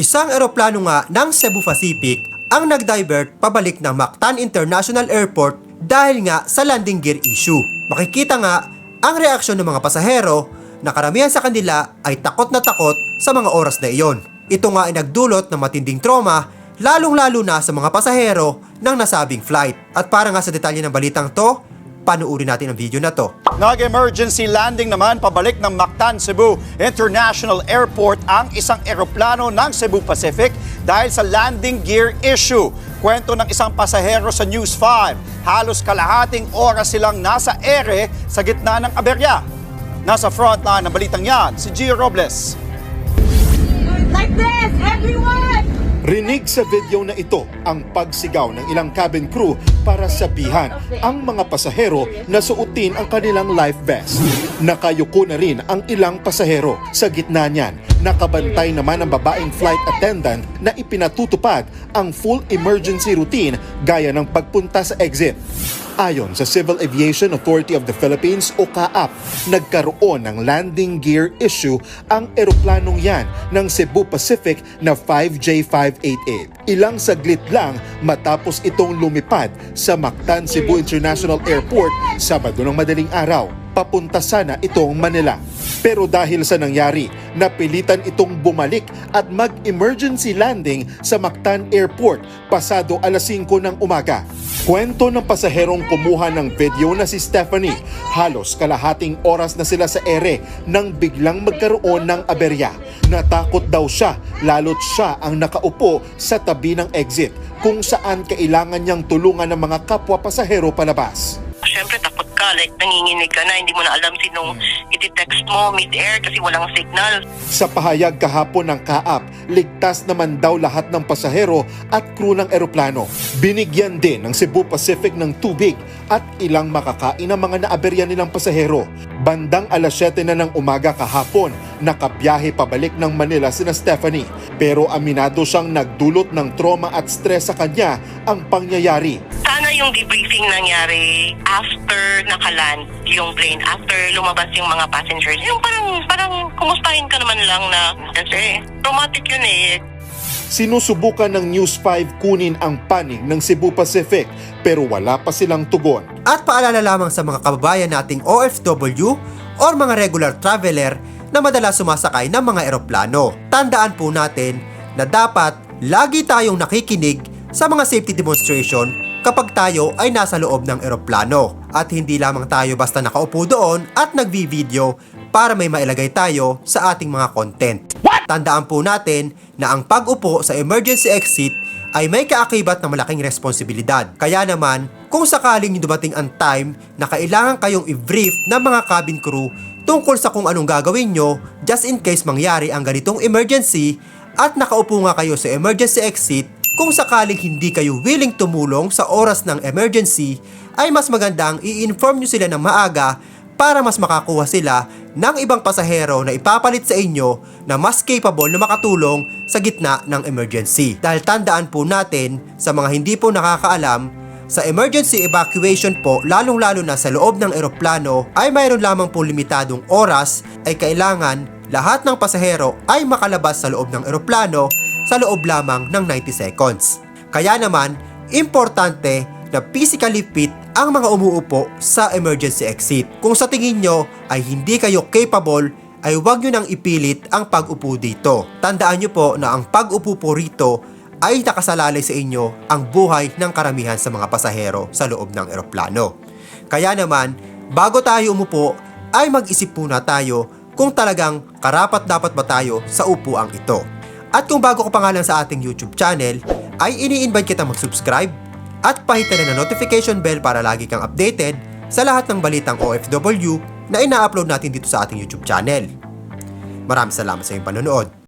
Isang eroplano nga ng Cebu Pacific ang nag-divert pabalik ng Mactan International Airport dahil nga sa landing gear issue. Makikita nga ang reaksyon ng mga pasahero na karamihan sa kanila ay takot na takot sa mga oras na iyon. Ito nga ay nagdulot ng matinding trauma lalong-lalo na sa mga pasahero ng nasabing flight. At para nga sa detalye ng balitang to, panuuri natin ang video na to. Nag-emergency landing naman pabalik ng Mactan Cebu International Airport ang isang eroplano ng Cebu Pacific dahil sa landing gear issue. Kwento ng isang pasahero sa News 5, halos kalahating oras silang nasa ere sa gitna ng aberya. Nasa frontline ng balitang yan, si Gio Robles. Like this, everyone! Rinig sa video na ito ang pagsigaw ng ilang cabin crew para sabihan ang mga pasahero na suotin ang kanilang life vest. Nakayuko na rin ang ilang pasahero. Sa gitna niyan, nakabantay naman ang babaeng flight attendant na ipinatutupad ang full emergency routine gaya ng pagpunta sa exit. Ayon sa Civil Aviation Authority of the Philippines o CAAP, nagkaroon ng landing gear issue ang eroplanong yan ng Cebu Pacific na 5J588. Ilang saglit lang matapos itong lumipad sa Mactan Cebu International Airport Sabado ng madaling araw. Papunta sana itong Manila. Pero dahil sa nangyari, napilitan itong bumalik at mag-emergency landing sa Mactan Airport pasado alas 5 ng umaga. Kwento ng pasaherong kumuha ng video na si Stephanie, halos kalahating oras na sila sa ere nang biglang magkaroon ng aberya. Natakot daw siya, lalo't siya ang nakaupo sa tabi ng exit kung saan kailangan niyang tulungan ng mga kapwa pasahero palabas. Siyempre, ka. Like, nanginginig ka na. Hindi mo na alam sinong iti-text mo mid-air kasi walang signal. Sa pahayag kahapon ng kaap, ligtas naman daw lahat ng pasahero at crew ng eroplano. Binigyan din ng Cebu Pacific ng tubig at ilang makakain ng mga naaberya nilang pasahero. Bandang alas 7 na ng umaga kahapon, nakabiyahe pabalik ng Manila sina Stephanie. Pero aminado siyang nagdulot ng trauma at stress sa kanya ang pangyayari. Sana yung debriefing nangyari after nakaland yung plane, after lumabas yung mga passengers. Yung parang, parang kumustahin ka naman lang na, kasi traumatic yun eh. Sinusubukan ng News 5 kunin ang panig ng Cebu Pacific pero wala pa silang tugon. At paalala lamang sa mga kababayan nating OFW or mga regular traveler na madalas sumasakay ng mga eroplano. Tandaan po natin na dapat lagi tayong nakikinig sa mga safety demonstration kapag tayo ay nasa loob ng eroplano. At hindi lamang tayo basta nakaupo doon at nagvi-video para may mailagay tayo sa ating mga content. Tandaan po natin na ang pag-upo sa emergency exit ay may kaakibat na malaking responsibilidad. Kaya naman, kung sakaling dumating ang time na kailangan kayong i-brief ng mga cabin crew tungkol sa kung anong gagawin nyo just in case mangyari ang ganitong emergency at nakaupo nga kayo sa emergency exit, kung sakaling hindi kayo willing tumulong sa oras ng emergency, ay mas magandang i-inform nyo sila ng maaga para mas makakuha sila ng ibang pasahero na ipapalit sa inyo na mas capable na makatulong sa gitna ng emergency. Dahil tandaan po natin sa mga hindi po nakakaalam, sa emergency evacuation po, lalong-lalo na sa loob ng eroplano, ay mayroon lamang po limitadong oras ay kailangan lahat ng pasahero ay makalabas sa loob ng eroplano sa loob lamang ng 90 seconds. Kaya naman, importante na physically fit ang mga umuupo sa emergency exit. Kung sa tingin nyo ay hindi kayo capable, ay huwag nyo nang ipilit ang pag-upo dito. Tandaan nyo po na ang pag-upo po rito ay nakasalalay sa inyo ang buhay ng karamihan sa mga pasahero sa loob ng eroplano. Kaya naman, bago tayo umupo, ay mag-isip muna tayo kung talagang karapat dapat ba tayo sa upuang ito. At kung bago ka pa nga lang sa ating YouTube channel, ay ini-invite kita mag-subscribe at pahitan na ng notification bell para lagi kang updated sa lahat ng balitang OFW na ina-upload natin dito sa ating YouTube channel. Maraming salamat sa iyong panonood.